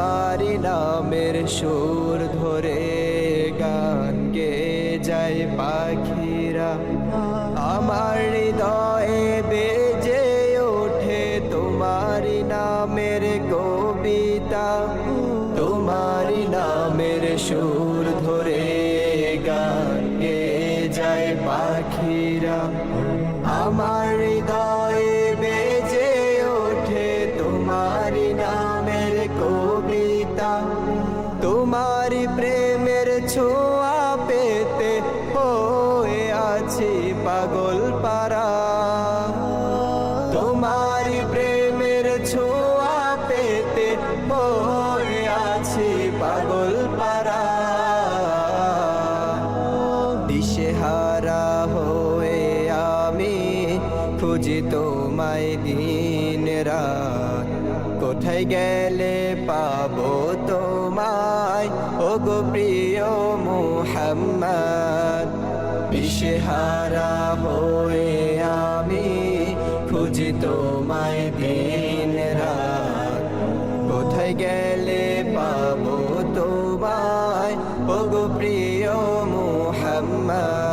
তোমারি নামের সুর ধরে গান গে যায় পাখিরা। আমার হৃদয়ে বেজে ওঠে তোমারি নামের কবিতা। তোমারি নামের সুর ধরে গান গে যায় পাখিরা। আমার হৃদয়ে বেজে ওঠে তোমারি কবিতা তোমারি প্রেমের ছোঁয়া পেতে হয়ে আছি পাগল পারা তোমারি প্রেমের ছোঁয়া পেতে হয়ে আছি পাগল পারা দিশেহারা হয়ে আমি খুঁজি তোমায় দিন রাত। কোথায় গেলে পাবো তোমায়? ও গো প্রিয় মোহাম্মদ বিশেহারা হয়ে আমি খুঁজি তোমায় দিন রাত। কোথায় গেলে পাবো তোমায়? ও গো প্রিয় মোহাম্মদ